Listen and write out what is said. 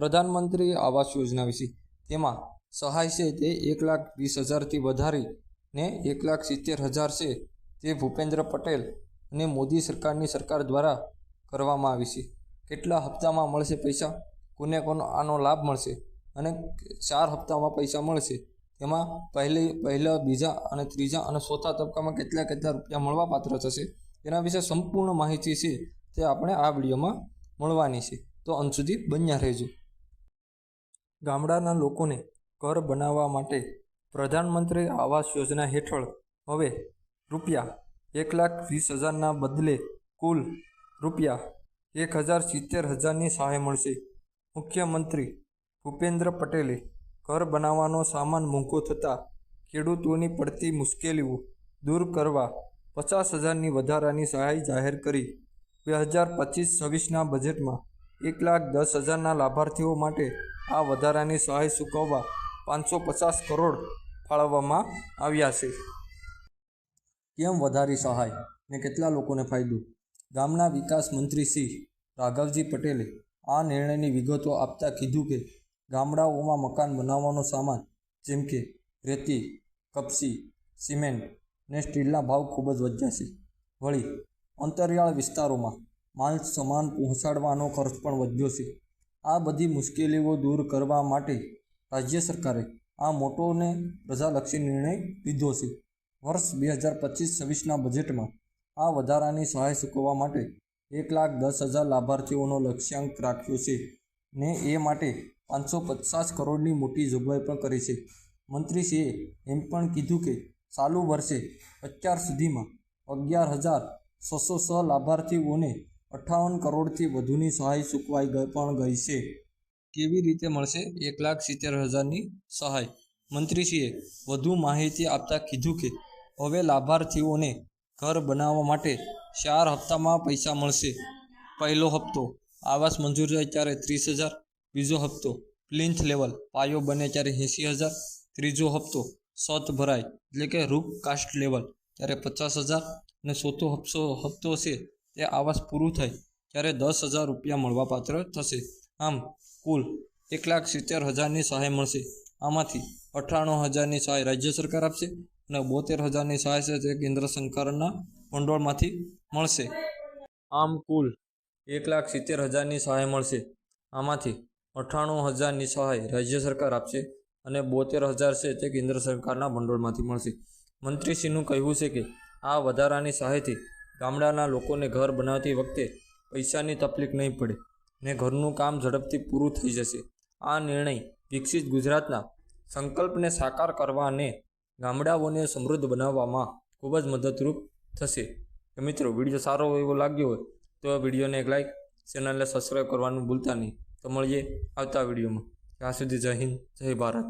પ્રધાનમંત્રી આવાસ યોજના વિશે. તેમાં સહાય છે તે એક લાખ વીસ હજારથી વધારીને એક લાખ સિત્તેર હજાર છે તે ભૂપેન્દ્ર પટેલ અને મોદી સરકારની સરકાર દ્વારા કરવામાં આવી છે. કેટલા હપ્તામાં મળશે પૈસા? કોને કોનો આનો લાભ મળશે? અને ચાર હપ્તામાં પૈસા મળશે? તેમાં પહેલી, પહેલા, બીજા અને ત્રીજા અને ચોથા તબક્કામાં કેટલા કેટલા રૂપિયા મળવા પાત્ર થશે? તેના વિશે સંપૂર્ણ માહિતી છે તે આપણે આ વિડીયોમાં મળવાની છે. તો અંત સુધી બન્યા રહેજો. ગામડાના લોકોને ઘર બનાવવા માટે પ્રધાનમંત્રી આવાસ યોજના હેઠળ હવે રૂપિયા એક લાખ વીસ હજારના બદલે કુલ રૂપિયા એક હજાર સિત્તેર હજારની સહાય મળશે. મુખ્યમંત્રી ભૂપેન્દ્ર પટેલે ઘર બનાવવાનો સામાન મોંઘો થતાં ખેડૂતોની પડતી મુશ્કેલીઓ દૂર કરવા પચાસ હજારની વધારાની સહાય જાહેર કરી. બે હજાર પચીસ છવ્વીસના બજેટમાં એક લાખ દસ હજારના લાભાર્થીઓ માટે આ વધારાની સહાય ચૂકવવા પાંચસો પચાસ કરોડ ફાળવવામાં આવ્યા છે. કેમ વધારી સહાય ને કેટલા લોકોને ફાયદો? ગામના વિકાસ મંત્રી શ્રી રાઘવજી પટેલે આ નિર્ણયની વિગતો આપતા કીધું કે ગામડાઓમાં મકાન બનાવવાનો સામાન જેમ કે રેતી, કપસી, સિમેન્ટ ને સ્ટીલના ભાવ ખૂબ જ વધ્યા છે. વળી અંતરિયાળ વિસ્તારોમાં માલ સામાન પહોંચાડવાનો ખર્ચ પણ વધ્યો છે. આ બધી મુશ્કેલીઓ દૂર કરવા માટે રાજ્ય સરકારે આ મોટો અને પ્રજાલક્ષી નિર્ણય લીધો છે. વર્ષ બે હજાર પચીસ છવ્વીસના બજેટમાં આ વધારાની સહાય ચૂકવવા માટે એક લાખ દસ હજાર લાભાર્થીઓનો લક્ષ્યાંક રાખ્યો છે ને એ માટે પાંચસો પચાસ કરોડની મોટી જોગવાઈ પણ કરી છે. મંત્રીશ્રીએ એમ પણ કીધું કે ચાલુ વર્ષે અત્યાર સુધીમાં અગિયાર હજાર છસો છ લાભાર્થીઓને અઠ્ઠાવન કરોડથી વધુની સહાય ચૂકવાઈ ગઈ પણ ગઈ છે. કેવી રીતે મળશે એક લાખ સિત્તેર હજારની સહાય? મંત્રીશ્રીએ વધુ માહિતી આપતા કીધું કે, હવે લાભાર્થીઓને ઘર બનાવવા માટે ચાર હપ્તામાં પૈસા મળશે. પહેલો હપ્તો આવાસ મંજૂર થાય ત્યારે ત્રીસ હજાર, બીજો હપ્તો પ્લિન્થ લેવલ પાયો બને ત્યારે એંસી હજાર, ત્રીજો હપ્તો સત ભરાય એટલે કે રૂપ કાસ્ટ લેવલ ત્યારે પચાસ હજાર અને ચોથો હપ્તો હપ્તો છે તે આવાસ પૂરું થાય ત્યારે દસ હજાર રૂપિયા મળવાપાત્ર થશે. આમ, કુલ એક લાખ સિત્તેર હજારની સહાય મળશે. આમાંથી અઠ્ઠાણું હજારની સહાય રાજ્ય સરકાર આપશે અને બોતેર હજારની સહાય છે તે કેન્દ્ર સરકારના ભંડોળમાંથી મળશે. આમ, કુલ એક લાખ સિત્તેર હજારની સહાય મળશે. આમાંથી અઠ્ઠાણું હજારની સહાય રાજ્ય સરકાર આપશે અને બોતેર હજાર છે તે કેન્દ્ર સરકારના ભંડોળમાંથી મળશે. મંત્રીશ્રીનું કહેવું છે કે આ વધારાની સહાયથી ગામડાના લોકોને ઘર બનાવતી વખતે પૈસાની તકલીફ નહીં પડે ને ઘરનું કામ ઝડપથી પૂરું થઈ જશે. આ નિર્ણય વિકસિત ગુજરાતના સંકલ્પને સાકાર કરવાને ગામડાઓને સમૃદ્ધ બનાવવામાં ખૂબ જ મદદરૂપ થશે. મિત્રો, વીડિયો સારો એવો લાગ્યો હોય તો વિડીયોને એક લાઈક ચેનલને સબસ્ક્રાઈબ કરવાનું ભૂલતા નહીં. તો મળીએ આવતા વિડીયોમાં. ત્યાં સુધી જય હિન્દ, જય ભારત.